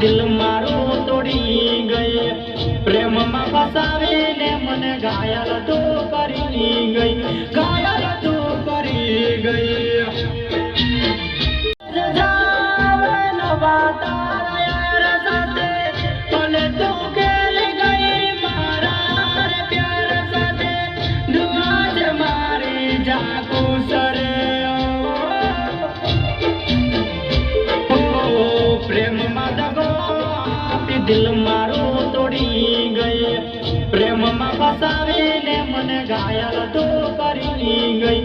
દિલ મારું તોડી ગઈ પ્રેમમાં ફસાવીને મને ઘાયલ તું કરી ગઈ ઘાયલ તું કરી ગઈ દિલ મારું તોડી ગઈ પ્રેમમાં ફસાવીને મને ઘાયલ તો કરી ગઈ.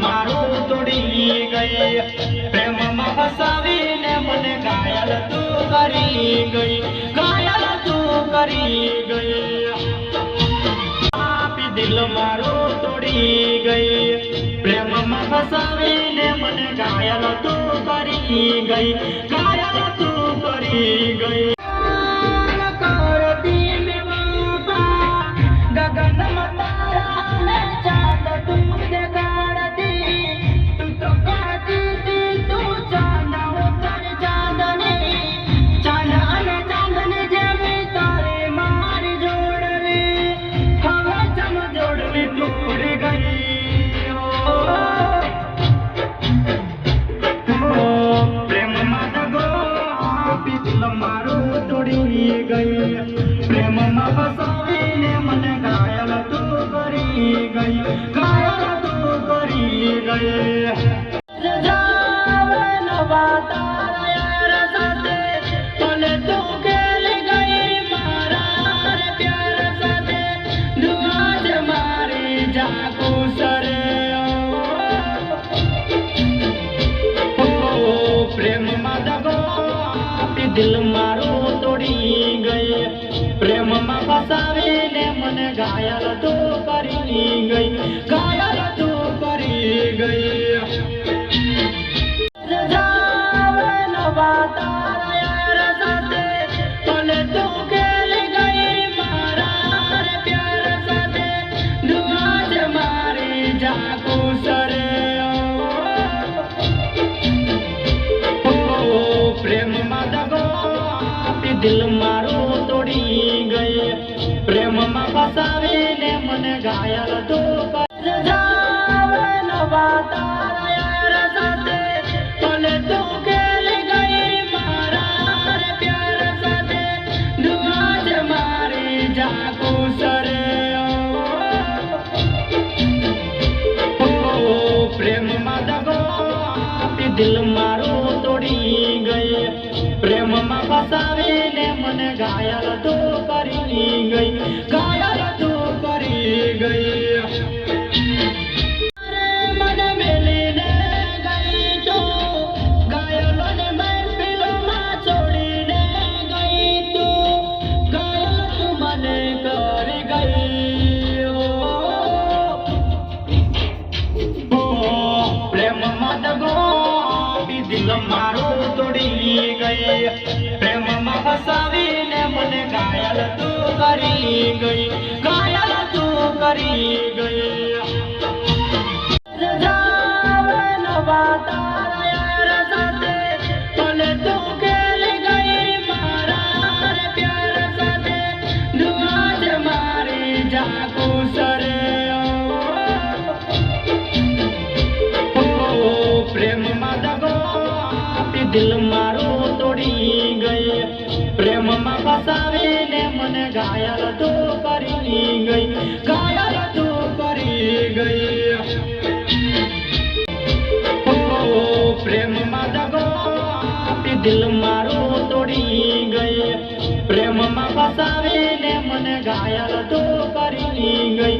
મારું તોડી ગઈ. પ્રેમમાં ફસાવીને મને ઘાયલ તું કરી ગઈ ઘાયલ તું કરી ગઈ આપી દિલ મારું તોડી ગઈ પ્રેમમાં ફસાવીને મને ઘાયલ તું કરી ગઈ. દિલ મારું તોડી ગઈ પ્રેમમાં ફસાવીને મને ઘાયલ તો કરી ગઈ દિલ મારું તોડી ગયે. પ્રેમમાં ફસાવીને મને ઘાયલ તું પ્રેમમાં ફસાવીને મને ઘાયલ તો કરી ગઈ ઘાયલ તો કરી ગઈ. મને ગઈ. કરી ગઈ ઘાયલ તું કરી ગઈ જાવે નવા તારા યાર સાથે ઘાયલ તો કરી ગઈ ઘાયલ તો કરી ગઈ ઓ પ્રેમમાં દગો આપી દિલ મારું તોડી ગઈ પ્રેમમાં ફસાવીને મને ઘાયલ તો કરી ગઈ.